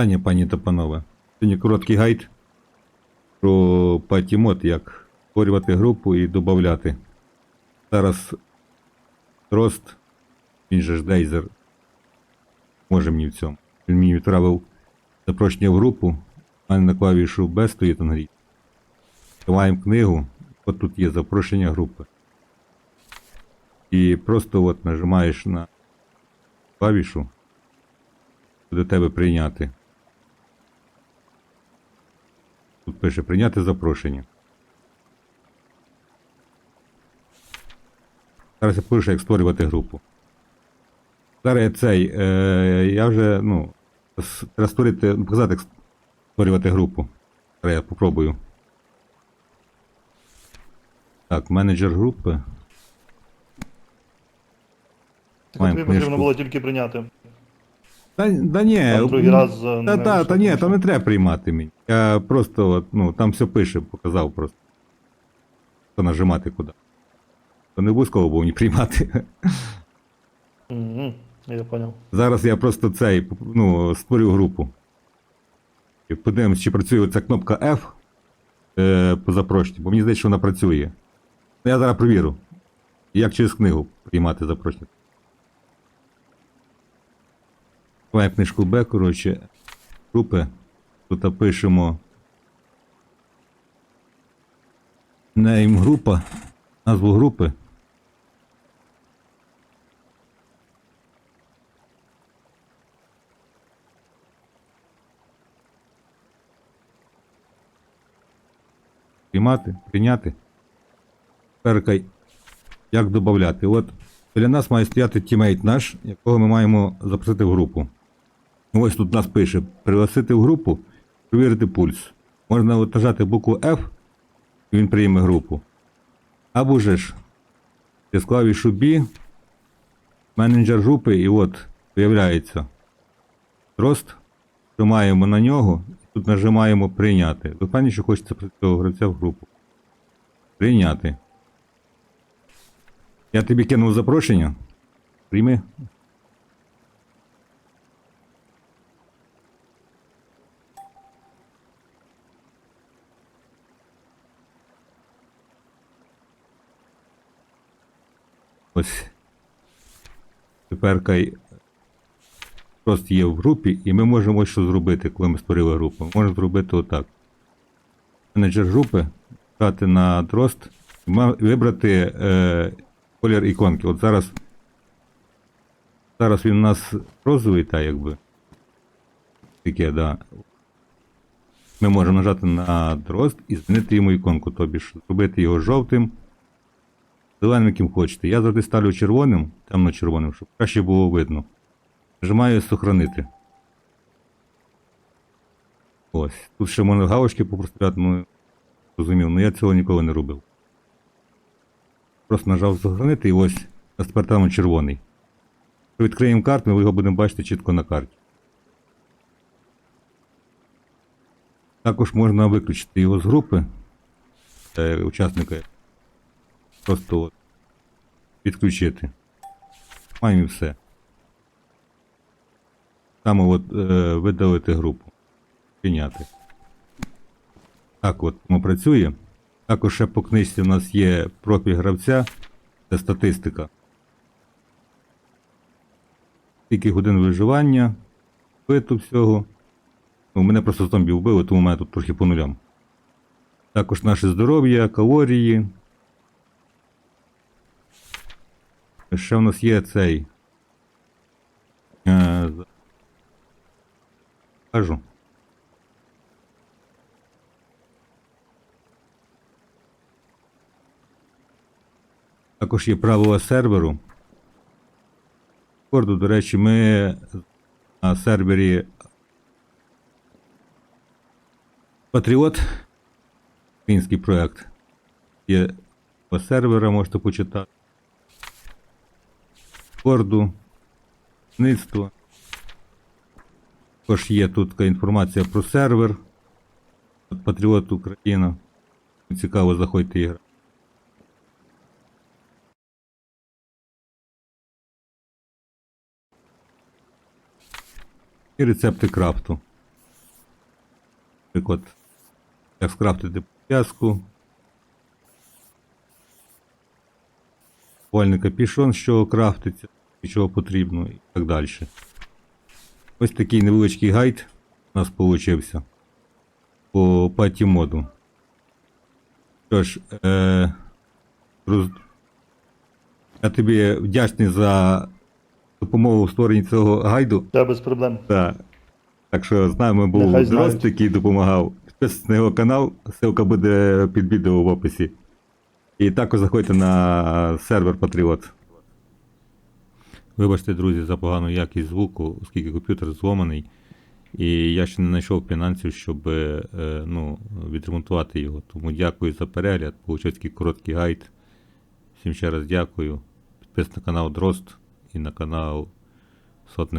Таня, пані та панове. Сьогодні короткий гайд про патімод, як створювати групу і додати. Зараз Трост, він же ж Дейзер, може мені в цьому. Він мені відправив запрошення в групу, у мене на клавішу Б стоїть англійська. Відкриваємо книгу, от тут є запрошення групи. І просто от нажимаєш на клавішу, до тебе прийняти. Тут пише прийняти запрошення. Зараз я пишу, як створювати групу. Зараз цей, е, я вже, ну, треба створити, ну, показати, як створювати групу. Зараз я попробую. Так, менеджер групи. Так Маємо тобі потрібно книжку. було тільки прийняти. Та, да ні, Там другий раз, Та, не та, та вийшло, ні, там не треба приймати мені. Я просто, от, ну, там все пише, показав просто. То нажимати куди. То не обов'язково було мені приймати. Мгм, Я поняв. Зараз я просто цей, ну, створю групу. І подивимось, чи працює ця кнопка F е, по запрошенню, бо мені здається, що вона працює. Ну, я зараз провірю. Як через книгу приймати запрошення. Маємо книжку Б, коротше, групи. Тут пишемо name група, назву групи. Приймати, прийняти. Перкай. Як додати? От біля нас має стояти тімейт наш, якого ми маємо запросити в групу. Ось тут нас пише: пригласити в групу, перевірити пульс. Можна нажати букву F, і він прийме групу. Або ж, з клавішу B, менеджер групи, і от виявляється Трост, нажимаємо на нього, і тут нажимаємо прийняти. Ви впевнені, що запросити цього гравця в групу. Прийняти. Я тобі кинув запрошення. Прийми. Ось. Тепер просто є в групі, і ми можемо що зробити, коли ми створили групу. Можемо зробити отак. Менеджер групи, стати на і вибрати е, колір іконки. От зараз. Зараз він у нас розовий, та якби. Таке, да. Ми можемо нажати на дрозд і змінити йому іконку, тобі ж зробити його жовтим, зеленим, яким хочете. Я завжди ставлю червоним, темно-червоним, щоб краще було видно. Нажимаю сохранити. Ось. Тут ще можна галочки попроставляти, ну розумів, ну я цього ніколи не робив. Просто нажав сохранити і ось у нас тепер там червоний. Відкриємо карту, ми його будемо бачити чітко на карті. Також можна виключити його з групи е, учасника. Просто от відключити. Маємо і все. Саме от е, видалити групу. Прийняти. Так от воно працює. Також ще по книжці у нас є профіль гравця. Це статистика. Скільки годин виживання, биту всього. Ну, мене просто зомбі вбили, тому мене тут трохи по нулям. Також наше здоров'я, калорії. Ще в нас є цей. Е, кажу. Також є правила серверу. Корду, до речі, ми на сервері Патріот. Український проект. Є по сервера, можете почитати. Корду, ництво. Також є тут така інформація про сервер. Патріот Україна. Цікаво, заходьте і грати. І рецепти крафту. Наприклад, як скрафтити пов'язку. Вольний капішон, з чого крафтиться, і чого потрібно, і так далі. Ось такий невеличкий гайд у нас получився по паті моду. Що ж, е, роз... я тобі вдячний за допомогу в створенні цього гайду. Я без проблем. Так. Так що з нами був Дрозд, який допомагав. Підписуйтесь на його канал, ссылка буде під відео в описі. І також заходьте на сервер Patriot. Вибачте, друзі, за погану якість звуку, оскільки комп'ютер зломаний. І я ще не знайшов фінансів, щоб е, ну, відремонтувати його. Тому дякую за перегляд. Такий короткий гайд. Всім ще раз дякую. Підписуйтесь на канал Дрозд і на канал Сотник.